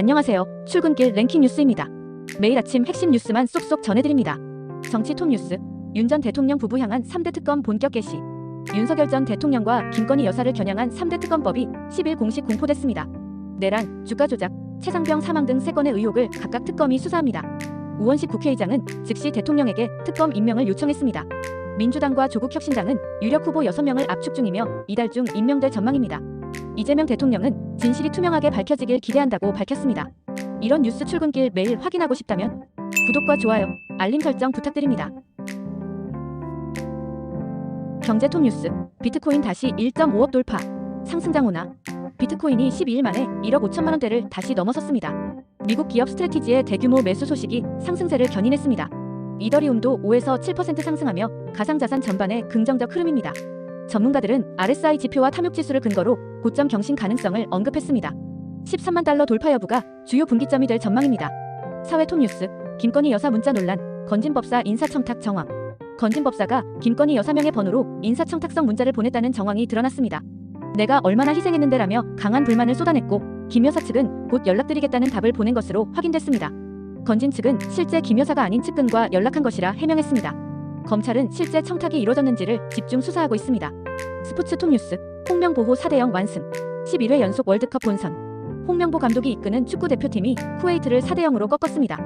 안녕하세요. 출근길 랭킹 뉴스입니다. 매일 아침 핵심 뉴스만 쏙쏙 전해드립니다. 정치 톱 뉴스. 윤 전 대통령 부부 향한 3대 특검 본격 개시. 윤석열 전 대통령과 김건희 여사를 겨냥한 3대 특검법이 10일 공식 공포됐습니다. 내란, 주가 조작, 최상병 사망 등 3건의 의혹을 각각 특검이 수사합니다. 우원식 국회의장은 즉시 대통령에게 특검 임명을 요청했습니다. 민주당과 조국혁신당은 유력 후보 6명을 압축 중이며 이달 중 임명될 전망입니다. 이재명 대통령은 진실이 투명하게 밝혀지길 기대한다고 밝혔습니다. 이런 뉴스 출근길 매일 확인하고 싶다면 구독과 좋아요, 알림 설정 부탁드립니다. 경제톱 뉴스. 비트코인 다시 1.5억 돌파. 상승장 호나. 비트코인이 12일 만에 1억 5천만 원대를 다시 넘어섰습니다. 미국 기업 스트레티지의 대규모 매수 소식이 상승세를 견인했습니다. 이더리움도 5에서 7% 상승하며 가상자산 전반에 긍정적 흐름입니다. 전문가들은 RSI 지표와 탐욕 지수를 근거로 고점 경신 가능성을 언급했습니다. 13만 달러 돌파 여부가 주요 분기점이 될 전망입니다. 사회 톱 뉴스. 김건희 여사 문자 논란. 건진법사 인사청탁 정황. 건진법사가 김건희 여사 명의 번호로 인사청탁성 문자를 보냈다는 정황이 드러났습니다. 내가 얼마나 희생했는데라며 강한 불만을 쏟아냈고 김 여사 측은 곧 연락드리겠다는 답을 보낸 것으로 확인됐습니다. 건진 측은 실제 김 여사가 아닌 측근과 연락한 것이라 해명했습니다. 검찰은 실제 청탁이 이루어졌는지를 집중 수사하고 있습니다. 스포츠 톱 뉴스. 홍명보호 4대0 완승. 11회 연속 월드컵 본선. 홍명보 감독이 이끄는 축구 대표팀이 쿠웨이트를 4대 0으로 꺾었습니다.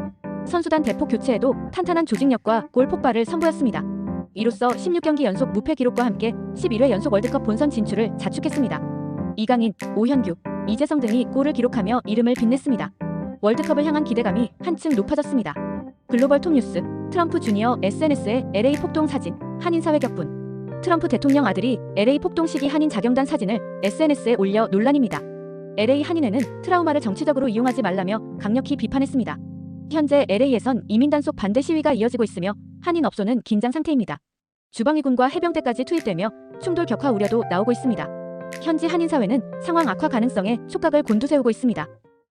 선수단 대폭 교체에도 탄탄한 조직력과 골 폭발을 선보였습니다. 이로써 16경기 연속 무패 기록과 함께 11회 연속 월드컵 본선 진출을 자축했습니다. 이강인, 오현규, 이재성 등이 골을 기록하며 이름을 빛냈습니다. 월드컵을 향한 기대감이 한층 높아졌습니다. 글로벌 톱 뉴스, 트럼프 주니어 SNS에 LA 폭동 사진, 한인 사회 격분. 트럼프 대통령 아들이 LA 폭동 시기 한인 자경단 사진을 SNS에 올려 논란입니다. LA 한인회는 트라우마를 정치적으로 이용하지 말라며 강력히 비판했습니다. 현재 LA에선 이민 단속 반대 시위가 이어지고 있으며 한인 업소는 긴장 상태입니다. 주방위군과 해병대까지 투입되며 충돌 격화 우려도 나오고 있습니다. 현지 한인 사회는 상황 악화 가능성에 촉각을 곤두세우고 있습니다.